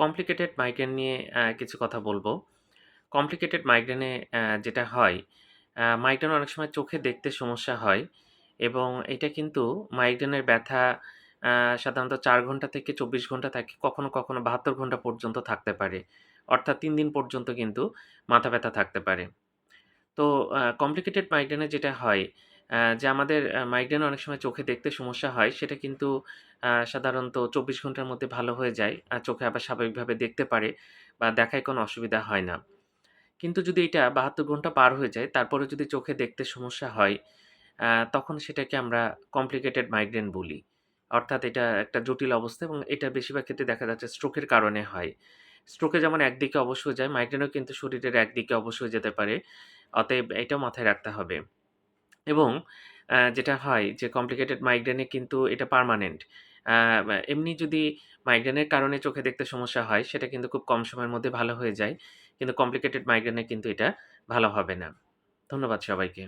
Complicated migraine নিয়ে কিছু কথা বলব। কমপ্লিকেটেড মাইগ্রেনে যেটা হয়, মাইগ্রেন অনেক সময় চোখে দেখতে সমস্যা হয় এবং এটা কিন্তু মাইগ্রেনের ব্যথা সাধারণত চার ঘণ্টা থেকে ২৪ ঘণ্টা থাকে। কখনো, কখনো ৭২ ঘণ্টা পর্যন্ত থাকতে পারে। অর্থাৎ তিন দিন পর্যন্ত কিন্তু মাথা ব্যথা থাকতে পারে। তো কমপ্লিকেটেড মাইগ্রেনে যেটা হয়, যে আমাদের মাইগ্রেন অনেক সময় চোখে দেখতে সমস্যা হয়, সেটা কিন্তু সাধারণত ২৪ ঘণ্টার মধ্যে ভালো হয়ে যায়। আর চোখে আবার স্বাভাবিকভাবে দেখতে পারে বা দেখায় কোনো অসুবিধা হয় না। কিন্তু যদি এটা ৭২ ঘণ্টা পার হয়ে যায়, তারপরেও যদি চোখে দেখতে সমস্যা হয়, তখন সেটাকে আমরা কমপ্লিকেটেড মাইগ্রেন বলি। অর্থাৎ এটা একটা জটিল অবস্থা এবং এটা বেশিরভাগ ক্ষেত্রে দেখা যাচ্ছে স্ট্রোকের কারণে হয়। স্ট্রোকে যেমন একদিকে অবশ্যই যায়, মাইগ্রেনও কিন্তু শরীরের একদিকে অবশ্যই যেতে পারে। অতএব এটাও মাথায় রাখতে হবে। এবং যেটা হয় যে কমপ্লিকেটেড মাইগ্রেনে কিন্তু এটা পারমানেন্ট এমনি যদি মাইগ্রেনের কারণে চোখে দেখতে সমস্যা হয়, সেটা কিন্তু খুব কম সময়ের মধ্যে ভালো হয়ে যায়। কিন্তু কমপ্লিকেটেড মাইগ্রেনে কিন্তু এটা ভালো হবে না। ধন্যবাদ সবাইকে।